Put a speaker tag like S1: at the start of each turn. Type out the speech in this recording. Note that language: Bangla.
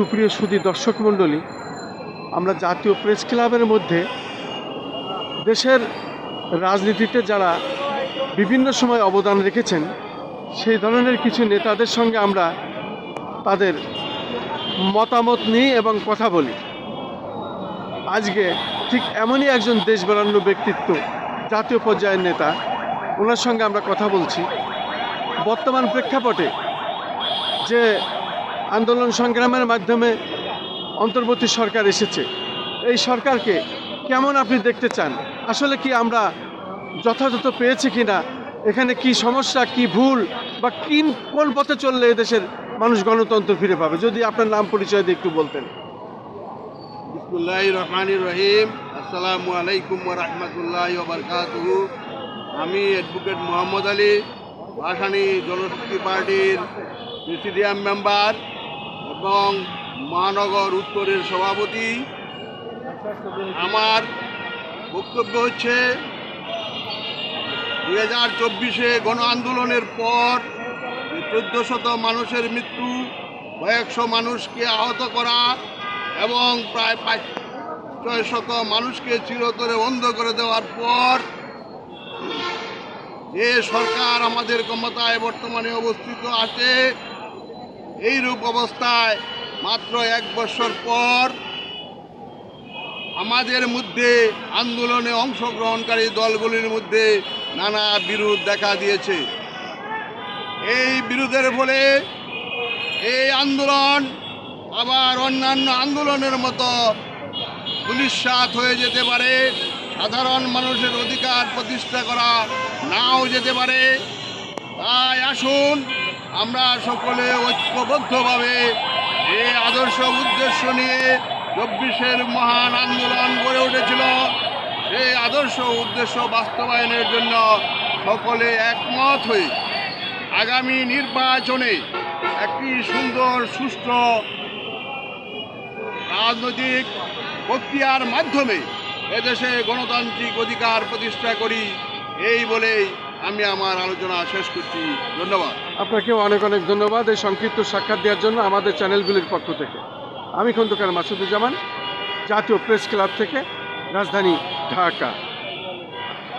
S1: সুপ্রিয় সুদী দর্শক মণ্ডলী, আমরা জাতীয় প্রেস ক্লাবের মধ্যে দেশের রাজনীতিতে যারা বিভিন্ন সময় অবদান রেখেছেন, সেই ধরনের কিছু নেতাদের সঙ্গে আমরা তাদের মতামত নিই এবং কথা বলি। আজকে ঠিক এমনই একজন দেশ বেড়ান্ন ব্যক্তিত্ব, জাতীয় পর্যায়ের নেতা, ওনার সঙ্গে আমরা কথা বলছি। বর্তমান প্রেক্ষাপটে যে আন্দোলন সংগ্রামের মাধ্যমে অন্তর্বর্তী সরকার এসেছে। এই সরকারকে কেমন আপনি দেখতে চান? আসলে কি আমরা যথাযথ পেয়েছি কি না এখানে কি সমস্যা, কি ভুল বা কি কোন পথে চললে এদেশের মানুষ গণতন্ত্র ফিরে পাবে? যদি আপনার নাম পরিচয় দিয়ে একটু বলতেন।
S2: রহিম। আলাইকুম আমি অ্যাডভোকেট মোহাম্মদ আলী, ভাসানী জনশক্তি পার্টির প্রেসিডিয়াম মেম্বার। এবং মহানগর উত্তরের সভাপতি, আমার বক্তব্য হচ্ছে দু হাজার চব্বিশে গণ আন্দোলনের পর চোদ্দ শত মানুষের মৃত্যু, কয়েকশো মানুষকে আহত করা এবং প্রায় পাঁচ ছয় শত মানুষকে চিরতরে বন্ধ করে দেওয়ার পর যে সরকার আমাদের ক্ষমতায় বর্তমানে অবস্থিত আছে এইরূপ অবস্থায় মাত্র এক বছর পর আমাদের মধ্যে আন্দোলনে অংশগ্রহণকারী দলগুলির মধ্যে নানা বিরোধ দেখা দিয়েছে। এই বিরোধের ফলে এই আন্দোলন আবার অন্যান্য আন্দোলনের মতো পুলিশাত হয়ে যেতে পারে। সাধারণ মানুষের অধিকার প্রতিষ্ঠা করা নাও যেতে পারে। তাই আসুন আমরা সকলে ঐক্যবদ্ধভাবে এই আদর্শ উদ্দেশ্য নিয়ে চব্বিশের মহান আন্দোলন গড়ে উঠেছিল। সেই আদর্শ উদ্দেশ্য বাস্তবায়নের জন্য সকলে একমত হয়ে আগামী নির্বাচনে একটি সুন্দর, সুষ্ঠু রাজনৈতিক প্রক্রিয়ার মাধ্যমে এদেশে গণতান্ত্রিক অধিকার প্রতিষ্ঠা করি, এই বলেই আমি আমার আলোচনা শেষ করছি। ধন্যবাদ।
S1: আপনাকে অনেক অনেক ধন্যবাদ এই সংক্ষিপ্ত সাক্ষাৎ দেওয়ার জন্য আমাদের চ্যানেলগুলির পক্ষ থেকে। আমি খন্দকার মাসুদুজ্জামান, জাতীয় প্রেস ক্লাব থেকে রাজধানী ঢাকা।